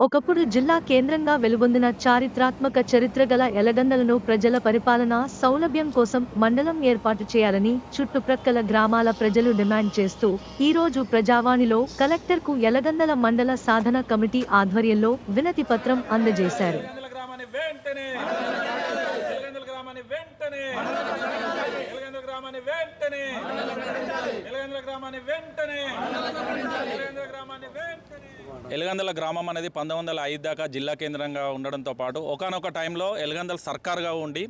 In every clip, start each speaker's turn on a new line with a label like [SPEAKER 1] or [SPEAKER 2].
[SPEAKER 1] ఒకప్పుడు జిల్లా కేంద్రంగా వెలుగొందిన చారిత్రాత్మక చరిత్ర గల ఎలగందలను ప్రజల పరిపాలన సౌలభ్యం కోసం మండలం ఏర్పాటు చేయాలని చుట్టుప్రక్కల గ్రామాల ప్రజలు డిమాండ్ చేస్తూ ఈ రోజు ప్రజావాణిలో కలెక్టర్కు ఎలగందల మండల సాధన కమిటీ ఆధ్వర్యంలో వినతి పత్రం అందజేశారు.
[SPEAKER 2] గ్రామాన్ని వెంటనే. ఎలగందుల గ్రామాన్ని వెంటనే. ఎలగందుల గ్రామాన్ని వెంటనే. ఎలగందల గ్రామం అనేది పంతొమ్మిది వందల ఐదు దాకా జిల్లా కేంద్రంగా ఉండడంతో పాటు ఒకనొక టైంలో ఎలగందల సర్కార్గా ఉండి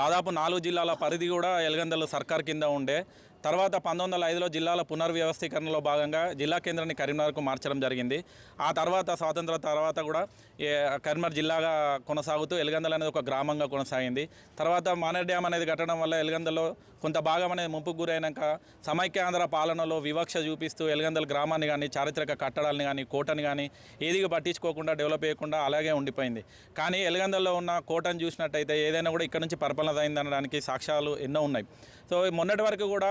[SPEAKER 2] దాదాపు నాలుగు జిల్లాల పరిధి కూడా ఎలగందల సర్కార్ కింద ఉండే. తర్వాత పంతొమ్మిది వందల ఐదులో జిల్లాల పునర్వ్యవస్థీకరణలో భాగంగా జిల్లా కేంద్రాన్ని కరీంనగర్కు మార్చడం జరిగింది. ఆ తర్వాత స్వాతంత్ర తర్వాత కూడా ఏ, కరీంనగర్ జిల్లాగా కొనసాగుతూ ఎలగందల అనేది ఒక గ్రామంగా కొనసాగింది. తర్వాత మానేర్ డ్యామ్ అనేది కట్టడం వల్ల ఎలగందలో కొంత భాగం అనేది ముంపుకు గురైనాక సమైక్యాంధ్ర పాలనలో వివక్ష చూపిస్తూ ఎలగందల గ్రామాన్ని కానీ చారిత్రక కట్టడాలని కానీ కోటని కానీ ఏదిగా పట్టించుకోకుండా డెవలప్ చేయకుండా అలాగే ఉండిపోయింది. కానీ ఎలగందల్లో ఉన్న కోటను చూసినట్టయితే ఏదైనా కూడా ఇక్కడ నుంచి పరిపాలన అయిందనడానికి సాక్ష్యాలు ఎన్నో ఉన్నాయి. సో మొన్నటి వరకు కూడా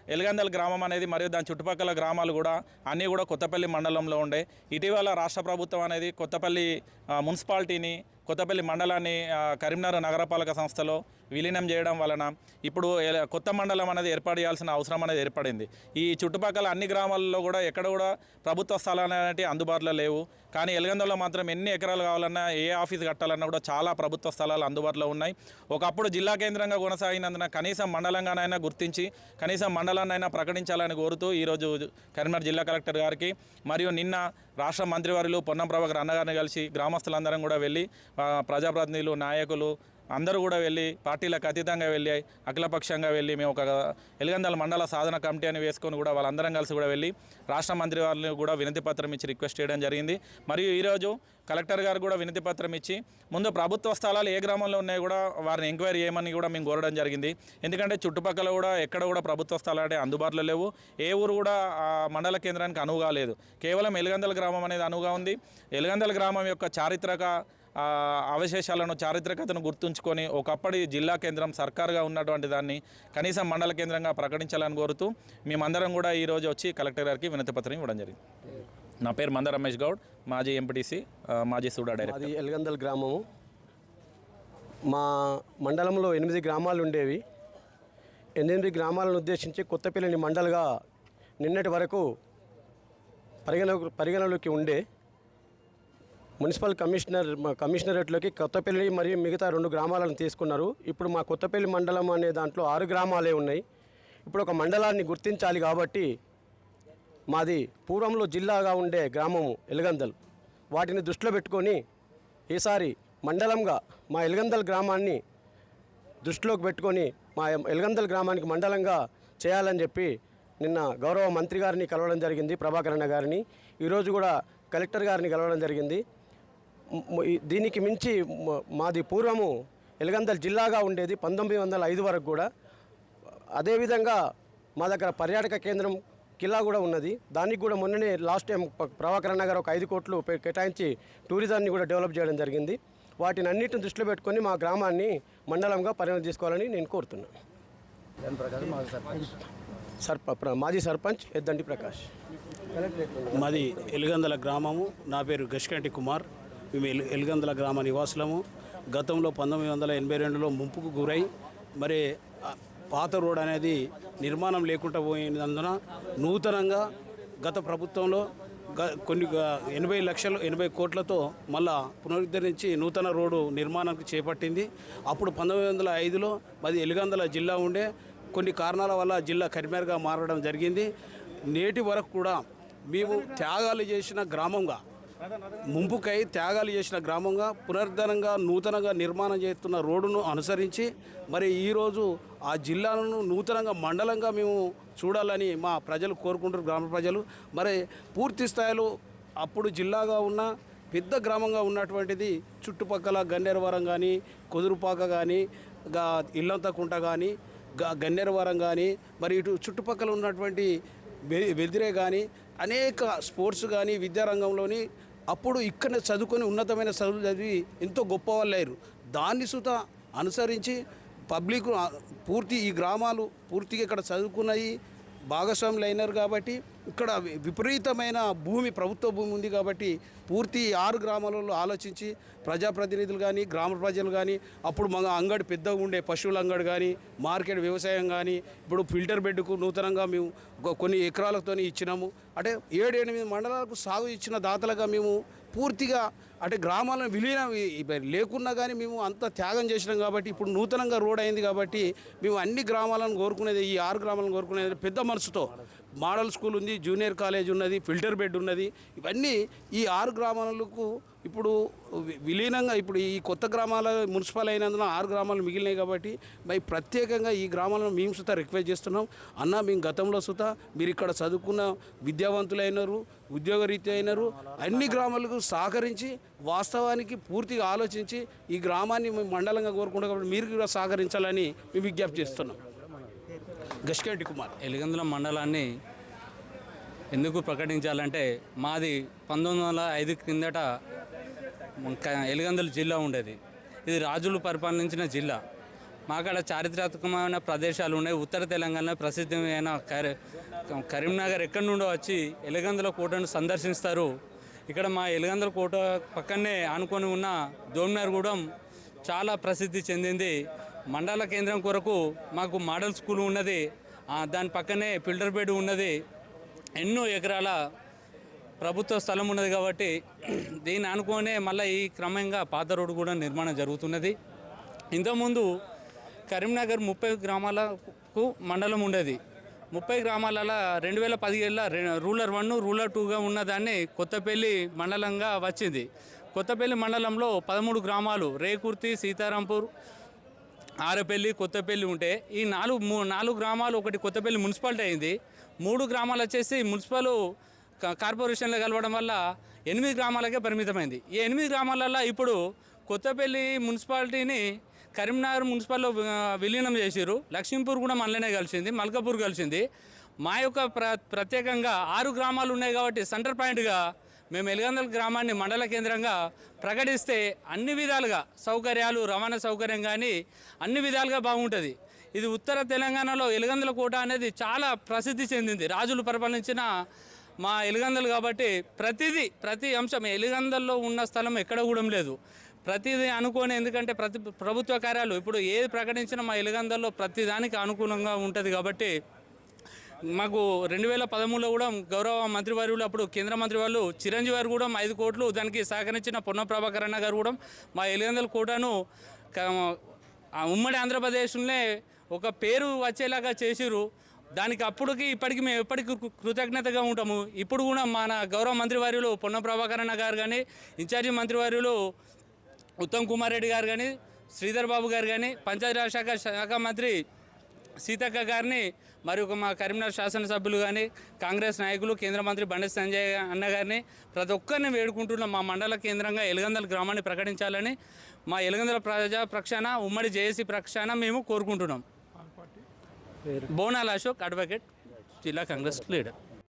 [SPEAKER 2] ఎలగందల గ్రామం అనేది మరియు దాని చుట్టుపక్కల గ్రామాలు కూడా అన్నీ కూడా కొత్తపల్లి మండలంలో ఉండే. ఇటీవల రాష్ట్ర ప్రభుత్వం అనేది కొత్తపల్లి మున్సిపాలిటీని కొత్తపల్లి మండలాన్ని కరీంనగర్ నగరపాలక సంస్థలో విలీనం చేయడం వలన ఇప్పుడు కొత్త మండలం అనేది ఏర్పాటు చేయాల్సిన అవసరం అనేది ఏర్పడింది. ఈ చుట్టుపక్కల అన్ని గ్రామాల్లో కూడా ఎక్కడ కూడా ప్రభుత్వ స్థలాలు అనేవి అందుబాటులో లేవు. కానీ ఎలగందలో మాత్రం ఎన్ని ఎకరాలు కావాలన్నా ఏ ఆఫీస్ కట్టాలన్నా కూడా చాలా ప్రభుత్వ స్థలాలు అందుబాటులో ఉన్నాయి. ఒకప్పుడు జిల్లా కేంద్రంగా కొనసాగినందున కనీసం మండలంగానైనా గుర్తించి కనీసం మండలాన్నైనా ప్రకటించాలని కోరుతూ ఈరోజు కరీంనగర్ జిల్లా కలెక్టర్ గారికి మరియు నిన్న రాష్ట్ర మంత్రివర్యులు పొన్నం ప్రభాకర్ అన్నగారిని కలిసి గ్రామస్తులందరం కూడా వెళ్ళి ప్రజాప్రతినిధులు నాయకులు అందరూ కూడా వెళ్ళి పార్టీలకు అతీతంగా వెళ్ళి అఖిలపక్షంగా వెళ్ళి మేము ఒక ఎలుగందల మండల సాధన కమిటీ అని వేసుకొని కూడా వాళ్ళందరం కలిసి కూడా వెళ్ళి రాష్ట్ర మంత్రి వారిని కూడా వినతి పత్రం ఇచ్చి రిక్వెస్ట్ చేయడం జరిగింది. మరియు ఈరోజు కలెక్టర్ గారు కూడా వినతి పత్రం ఇచ్చి ముందు ప్రభుత్వ స్థలాలు ఏ గ్రామంలో ఉన్నాయో కూడా వారిని ఎంక్వైరీ చేయమని కూడా మేము కోరడం జరిగింది. ఎందుకంటే చుట్టుపక్కల కూడా ఎక్కడ కూడా ప్రభుత్వ స్థలాలు అంటే అందుబాటులో లేవు. ఏ ఊరు కూడా ఆ మండల కేంద్రానికి అనువుగా లేదు. కేవలం ఎలుగందల గ్రామం అనేది అనువుగా ఉంది. ఎలుగందల గ్రామం యొక్క చారిత్రక అవశేషాలను చారిత్రకతను గుర్తుంచుకొని ఒకప్పటి జిల్లా కేంద్రం సర్కారుగా ఉన్నటువంటి దాన్ని కనీసం మండల కేంద్రంగా ప్రకటించాలని కోరుతూ మేమందరం కూడా ఈరోజు వచ్చి కలెక్టర్ గారికి వినతి పత్రం ఇవ్వడం జరిగింది. నా పేరు మంద రమేష్ గౌడ్ మాజీ ఎంపీటీసీ మాజీ సూడా డైరెక్టర్.
[SPEAKER 3] అది ఎలగందల్ గ్రామము. మా మండలంలో ఎనిమిది గ్రామాలు ఉండేవి. ఎనిమిది గ్రామాలను ఉద్దేశించి కొత్తపల్లిని మండల్గా నిన్నటి వరకు పరిగణ పరిగణలోకి ఉండే మున్సిపల్ కమిషనర్ కమిషనరేట్లోకి కొత్తపల్లి మరియు మిగతా రెండు గ్రామాలను తీసుకున్నారు. ఇప్పుడు మా కొత్తపల్లి మండలం అనే దాంట్లో ఆరు గ్రామాలే ఉన్నాయి. ఇప్పుడు ఒక మండలాన్ని గుర్తించాలి కాబట్టి మాది పూర్వంలో జిల్లాగా ఉండే గ్రామము ఎలగందల్. వాటిని దృష్టిలో పెట్టుకొని ఈసారి మండలంగా మా ఎలగందల్ గ్రామాన్ని దృష్టిలోకి పెట్టుకొని మా ఎలగందల్ గ్రామానికి మండలంగా చేయాలని చెప్పి నిన్న గౌరవ మంత్రి గారిని కలవడం జరిగింది ప్రభాకరణ గారిని. ఈరోజు కూడా కలెక్టర్ గారిని కలవడం జరిగింది. దీనికి మించి మాది పూర్వము ఎలగందల్ జిల్లాగా ఉండేది పంతొమ్మిది వందల ఐదు వరకు కూడా. అదేవిధంగా మా దగ్గర పర్యాటక కేంద్రం కిల్లా కూడా ఉన్నది. దానికి కూడా మొన్ననే లాస్ట్ టైం ప- ప్రభాకరణ గారు ఒక ఐదు కోట్లు కేటాయించి టూరిజాన్ని కూడా డెవలప్ చేయడం జరిగింది. వాటిని అన్నిటిని దృష్టిలో పెట్టుకొని మా గ్రామాన్ని మండలంగా పరిణతి తీసుకోవాలని నేను కోరుతున్నాను సర్ప ప్ర- మాజీ సర్పంచ్ ఎద్దండి ప్రకాష్.
[SPEAKER 4] మాది ఎలుగందల గ్రామము. నా పేరు గష్కంటి కుమార్. మేము ఎలు ఎలుగందల గ్రామ నివాసులము. గతంలో పంతొమ్మిది వందల ఎనభై రెండులో ముంపుకు గురై మరి పాత రోడ్ అనేది నిర్మాణం లేకుండా పోయినందున నూతనంగా గత ప్రభుత్వంలో గ- కొన్ని ఎనభై లక్షలు ఎనభై కోట్లతో మళ్ళా పునరుద్ధరించి నూతన రోడ్డు నిర్మాణానికి చేపట్టింది. అప్పుడు పంతొమ్మిది వందల ఐదులో మరి ఎలుగందల జిల్లా ఉండే. కొన్ని కారణాల వల్ల జిల్లా కరిమేరగా మారడం జరిగింది. నేటి వరకు కూడా మేము త్యాగాలు చేసిన గ్రామంగా ముంపుకై త్యాగాలు చేసిన గ్రామంగా పునరుద్ధరణంగా నూతనంగా నిర్మాణం చేస్తున్న రోడ్డును అనుసరించి మరి ఈరోజు ఆ జిల్లాలను నూతనంగా మండలంగా మేము చూడాలని మా ప్రజలు కోరుకుంటారు గ్రామ ప్రజలు. మరి పూర్తి స్థాయిలో అప్పుడు జిల్లాగా ఉన్న పెద్ద గ్రామంగా ఉన్నటువంటిది చుట్టుపక్కల గన్నేరవరం కానీ కుదురుపాక కానీ గా ఇల్లంతకుంట కానీ గ- గన్నేరవరం కానీ మరి ఇటు చుట్టుపక్కల ఉన్నటువంటి వె- వెదిరే కానీ అనేక స్పోర్ట్స్ కానీ విద్యారంగంలోని అప్పుడు ఇక్కడ చదువుకొని ఉన్నతమైన చదువులు చదివి ఎంతో గొప్ప వాళ్ళు అయ్యారు. దాన్ని సుత అనుసరించి పబ్లిక్ పూర్తి ఈ గ్రామాలు పూర్తిగా ఇక్కడ చదువుకున్నాయి. భాగస్వాములు అయినారు కాబట్టి ఇక్కడ విపరీతమైన భూమి ప్రభుత్వ భూమి ఉంది కాబట్టి పూర్తి ఆరు గ్రామాలలో ఆలోచించి ప్రజాప్రతినిధులు కానీ గ్రామ ప్రజలు కానీ అప్పుడు మన అంగడి పెద్దగా ఉండే పశువుల అంగడి కానీ మార్కెట్ వ్యవసాయం కానీ ఇప్పుడు ఫిల్టర్ బెడ్కు నూతనంగా మేము కొన్ని ఎకరాలతో ఇచ్చినాము. అంటే ఏడు ఎనిమిది మండలాలకు సాగు ఇచ్చిన దాతలుగా మేము పూర్తిగా అంటే గ్రామాలను విలీనం లేకున్నా కానీ మేము అంత త్యాగం చేసినాం కాబట్టి ఇప్పుడు నూతనంగా రోడ్ అయింది కాబట్టి మేము అన్ని గ్రామాలను కోరుకునేది ఈ ఆరు గ్రామాలను కోరుకునేది పెద్ద మనసుతో. మోడల్ స్కూల్ ఉంది జూనియర్ కాలేజ్ ఉన్నది ఫిల్టర్ బెడ్ ఉన్నది. ఇవన్నీ ఈ ఆరు గ్రామాలకు ఇప్పుడు విలీనంగా ఇప్పుడు ఈ కొత్త గ్రామాల మున్సిపల్ అయినందున ఆరు గ్రామాలు మిగిలినాయి కాబట్టి మరి ప్రత్యేకంగా ఈ గ్రామాలను మేము సుతా రిక్వెస్ట్ చేస్తున్నాం. అన్న మేము గతంలో సుతా మీరు ఇక్కడ చదువుకున్న విద్యావంతులైనరు ఉద్యోగరీత్యా అయినారు అన్ని గ్రామాలకు సహకరించి వాస్తవానికి పూర్తిగా ఆలోచించి ఈ గ్రామాన్ని మేము మండలంగా కోరుకుంటాం కాబట్టి మీరు కూడా సహకరించాలని మేము విజ్ఞప్తి చేస్తున్నాం. గష్కెట్టి కుమార్?
[SPEAKER 5] ఎలిగందుల మండలాన్ని ఎందుకు ప్రకటించాలంటే మాది పంతొమ్మిది వందల ఐదు కిందట ఎలిగందుల జిల్లా ఉండేది. ఇది రాజులు పరిపాలించిన జిల్లా. మాకాడ చారిత్రాత్మకమైన ప్రదేశాలు ఉన్నాయి. ఉత్తర తెలంగాణలో ప్రసిద్ధమైన కరీ కరీంనగర్ ఎక్కడి నుండో వచ్చి ఎలిగందుల కోటను సందర్శిస్తారు. ఇక్కడ మా ఎలిగందుల కోట పక్కనే ఆనుకొని ఉన్న జోమినార్గూడెం చాలా ప్రసిద్ధి చెందింది. మండల కేంద్రం కొరకు మాకు మోడల్ స్కూల్ ఉన్నది. దాని పక్కనే ఫిల్టర్ బెడ్ ఉన్నది. ఎన్నో ఎకరాల ప్రభుత్వ స్థలం ఉన్నది కాబట్టి దీన్ని అనుకోనే మళ్ళీ ఈ క్రమంగా పాత రోడ్డు కూడా నిర్మాణం జరుగుతున్నది. ఇంతకుముందు కరీంనగర్ ముప్పై గ్రామాలకు మండలం ఉండేది. ముప్పై గ్రామాలలో రెండు వేల పదిహేడులో రూలర్ వన్ రూలర్ టూగా ఉన్నదాన్ని కొత్తపల్లి మండలంగా వచ్చింది. కొత్తపల్లి మండలంలో పదమూడు గ్రామాలు రేకుర్తి సీతారాంపూర్ ఆరపల్లి కొత్తపల్లి ఉంటే ఈ నాలుగు మూ- నాలుగు గ్రామాలు ఒకటి కొత్తపల్లి మున్సిపాలిటీ అయింది. మూడు గ్రామాలు వచ్చేసి మున్సిపల్ కార్పొరేషన్లో కలవడం వల్ల ఎనిమిది గ్రామాలకే పరిమితమైంది. ఈ ఎనిమిది గ్రామాలలో ఇప్పుడు కొత్తపల్లి మున్సిపాలిటీని కరీంనగర్ మున్సిపల్లో విలీనం చేశారు లక్ష్మీపూర్ కూడా మనలోనే కలిసింది మల్కాపూర్ కలిసింది. మా యొక్క ప్ర ప్రత్యేకంగా ఆరు గ్రామాలు ఉన్నాయి కాబట్టి సెంటర్ పాయింట్గా మేము ఎలిగందల గ్రామాన్ని మండల కేంద్రంగా ప్రకటిస్తే అన్ని విధాలుగా సౌకర్యాలు రవాణా సౌకర్యం కానీ అన్ని విధాలుగా బాగుంటుంది. ఇది ఉత్తర తెలంగాణలో ఎలిగందల కోట అనేది చాలా ప్రసిద్ధి చెందింది. రాజులు పరిపాలించిన మా ఎలిగందలు కాబట్టి ప్రతిదీ ప్రతి అంశం ఎలిగందల్లో ఉన్న స్థలం ఎక్కడ కూడా లేదు. ప్రతిదీ అనుకోని ఎందుకంటే ప్రతి ప్రభుత్వ కార్యాలు ఇప్పుడు ఏది ప్రకటించినా మా ఎలిగందల్లో ప్రతిదానికి అనుకూలంగా ఉంటుంది కాబట్టి మాకు రెండు వేల పదమూడులో కూడా గౌరవ మంత్రివర్యులు అప్పుడు కేంద్ర మంత్రి వాళ్ళు చిరంజీవి గారు కూడా ఐదు కోట్లు దానికి సహకరించిన పొన్న ప్రభాకర్ అన్న గారు కూడా మా ఎనిమిది కోటను ఆ ఉమ్మడి ఆంధ్రప్రదేశ్లోనే ఒక పేరు వచ్చేలాగా చేసిరు దానికి అప్పటికి ఇప్పటికి మేము ఎప్పటికీ కృతజ్ఞతగా ఉంటాము. ఇప్పుడు కూడా మన గౌరవ మంత్రివర్యులు పొన్న ప్రభాకర్ అన్న గారు కానీ ఇన్ఛార్జి మంత్రివర్యులు ఉత్తమ్ కుమార్ రెడ్డి గారు కానీ శ్రీధర్ బాబు గారు కానీ పంచాయతీరాజ్ శాఖ శాఖ మంత్రి సీతక్క గారిని మరియు ఒక మా కరీంనగర్ శాసనసభ్యులు కానీ కాంగ్రెస్ నాయకులు కేంద్ర మంత్రి బండి సంజయ్ అన్న గారిని ప్రతి ఒక్కరిని వేడుకుంటున్నాం మా మండల కేంద్రంగా ఎలగందల గ్రామాన్ని ప్రకటించాలని మా ఎలగందల ప్రజా ప్రక్షాన ఉమ్మడి జేఏసీ ప్రక్షాన మేము కోరుకుంటున్నాం. బోనాల అశోక్ అడ్వకేట్ జిల్లా కాంగ్రెస్ లీడర్.